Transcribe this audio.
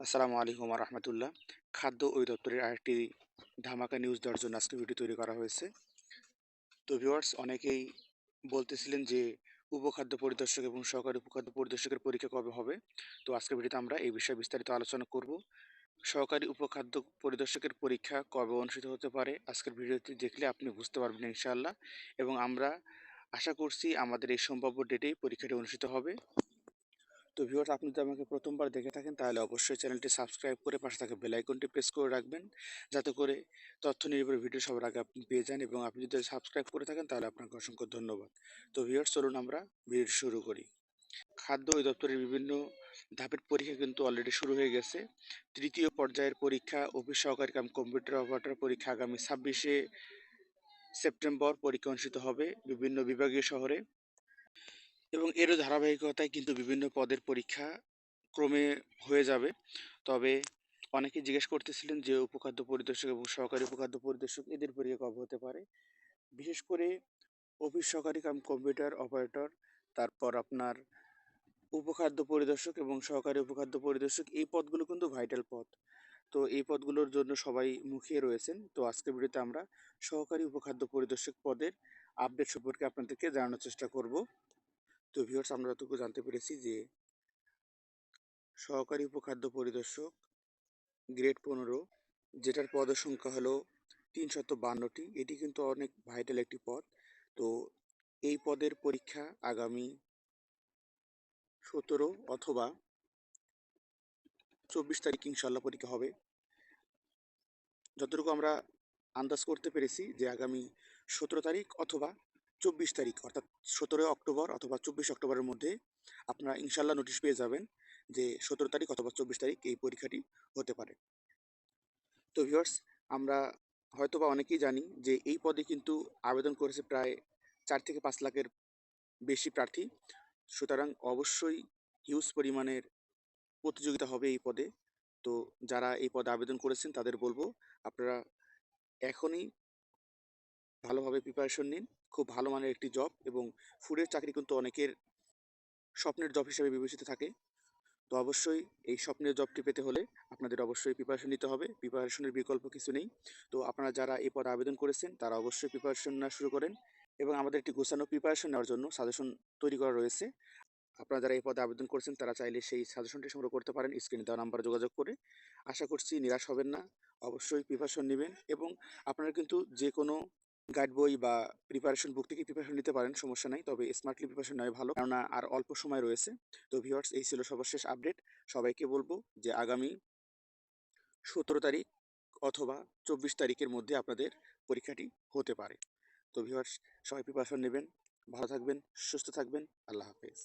আসসালামু আলাইকুম রহমতুল্লাহ খাদ্য অধিদপ্তরের আরেকটি ধামাকা নিউজ দেওয়ার জন্য আজকে ভিডিও তৈরি করা হয়েছে। তো ভিউয়ার্স অনেকেই বলতেছিলেন যে উপখাদ্য পরিদর্শক এবং সহকারী উপখাদ্য পরিদর্শকের পরীক্ষা কবে হবে? তো আজকের ভিডিওতে আমরা এই বিষয়ে বিস্তারিত আলোচনা করব। সহকারী উপখাদ্য পরিদর্শকের পরীক্ষা কবে অনুষ্ঠিত হতে পারে? আজকের ভিডিওটি দেখলে আপনি বুঝতে পারবেন ইনশাআল্লাহ। এবং আমরা আশা করছি আমাদের এই সম্ভাব্য ডেটেই পরীক্ষাটি অনুষ্ঠিত হবে। তো ভিউয়ার্স আপনি যদি আমাকে প্রথমবার দেখে থাকেন, তাহলে অবশ্যই চ্যানেলটি সাবস্ক্রাইব করে পাশে থাকা বেল আইকনটি প্রেস করে রাখবেন। যাতে করে তথ্য নির্ভর ভিডিও সবার আগে আপনি পেয়ে যান এবং আপনি যদি সাবস্ক্রাইব করে থাকেন, তাহলে আপনাকে অসংখ্য ধন্যবাদ। তো ভিউয়ার্স চলুন আমরা ভিডিও শুরু করি। খাদ্য অধিদপ্তরের বিভিন্ন ধাপের পরীক্ষা কিন্তু অলরেডি শুরু হয়ে গেছে। তৃতীয় পর্যায়ের পরীক্ষা অফিস সহকারী কাম কম্পিউটার অপারেটর পরীক্ষা আগামী ছাব্বিশে সেপ্টেম্বর পরীক্ষা অনুষ্ঠিত হবে বিভিন্ন বিভাগীয় শহরে। এবং এরও ধারাবাহিকতায় কিন্তু বিভিন্ন পদের পরীক্ষা ক্রমে হয়ে যাবে। তবে অনেকে জিজ্ঞেস করতেছিলেন যে, উপখাদ্য পরিদর্শক এবং সহকারী উপখাদ্য পরিদর্শক এদের পরীক্ষা কবে হতে পারে? বিশেষ করে অফিস সহকারী কাম কম্পিউটার অপারেটর, তারপর আপনার উপখাদ্য পরিদর্শক এবং সহকারী উপখাদ্য পরিদর্শক, এই পদগুলো কিন্তু ভাইটাল পদ। তো এই পদগুলোর জন্য সবাই মুখিয়ে রয়েছেন। তো আজকের ভিডিওতে আমরা সহকারী উপখাদ্য পরিদর্শক পদের আপডেট সম্পর্কে আপনাদেরকে জানানোর চেষ্টা করব। তো ভিউয়ার্স আমরা যতটুকু জানতে পেরেছি যে, সহকারী উপখাদ্য পরিদর্শক গ্রেড পনেরো, যেটার পদের সংখ্যা হলো তিনশত বান্নটি, এটি কিন্তু অনেক ভাইটাল একটি পদ। তো এই পদের পরীক্ষা আগামী সতেরো অথবা চব্বিশ তারিখ ইনশাল্লাহ পরীক্ষা হবে। যতটুকু আমরা আন্দাজ করতে পেরেছি যে আগামী সতেরো তারিখ অথবা চব্বিশ তারিখ, অর্থাৎ সতেরোই অক্টোবর অথবা চব্বিশ অক্টোবরের মধ্যে আপনারা ইনশাল্লাহ নোটিশ পেয়ে যাবেন যে সতেরো তারিখ অথবা চব্বিশ তারিখ এই পরীক্ষাটি হতে পারে। তো ভিউয়ার্স আমরা হয়তো বা অনেকেই জানি যে এই পদে কিন্তু আবেদন করেছে প্রায় চার থেকে পাঁচ লাখের বেশি প্রার্থী। সুতরাং অবশ্যই হিউজ পরিমাণের প্রতিযোগিতা হবে এই পদে। তো যারা এই পদে আবেদন করেছেন তাদের বলব, আপনারা এখনই ভালোভাবে প্রিপারেশন নিন। খুব ভালো মানের একটি জব এবং ফুডের চাকরি কিন্তু অনেকের স্বপ্নের জব হিসেবে বিবেচিত থাকে। তো অবশ্যই এই স্বপ্নের জবটি পেতে হলে আপনাদের অবশ্যই প্রিপারেশন নিতে হবে। প্রিপারেশনের বিকল্প কিছু নেই। তো আপনারা যারা এ পদে আবেদন করেছেন, তারা অবশ্যই প্রিপারেশন নেওয়া শুরু করেন এবং আমাদের একটি গোছানো প্রিপারেশন নেওয়ার জন্য সাজেশন তৈরি করা রয়েছে। আপনারা যারা এই পদে আবেদন করেছেন, তারা চাইলে সেই সাজেশনটি সংগ্রহ করতে পারেন। স্ক্রিনে দেওয়া নাম্বারে যোগাযোগ করে। আশা করছি নিরাশ হবেন না। অবশ্যই প্রিপারেশন নেবেন এবং আপনারা কিন্তু যে কোনো গাইড বই বা প্রিপারেশন বুক থেকে প্রিপারেশন নিতে পারেন, সমস্যা নাই। তবে স্মার্টলি প্রিপারেশন নেওয়া ভালো। কেননা আর অল্প সময় রয়েছে। তো ভিওয়ার্স এই ছিল সর্বশেষ আপডেট সবাইকে বলব যে আগামী সতেরো তারিখ অথবা চব্বিশ তারিখের মধ্যে আপনাদের পরীক্ষাটি হতে পারে। তো ভিওয়ার্স সবাই প্রিপারেশন নেবেন। ভালো থাকবেন, সুস্থ থাকবেন। আল্লাহ হাফেজ।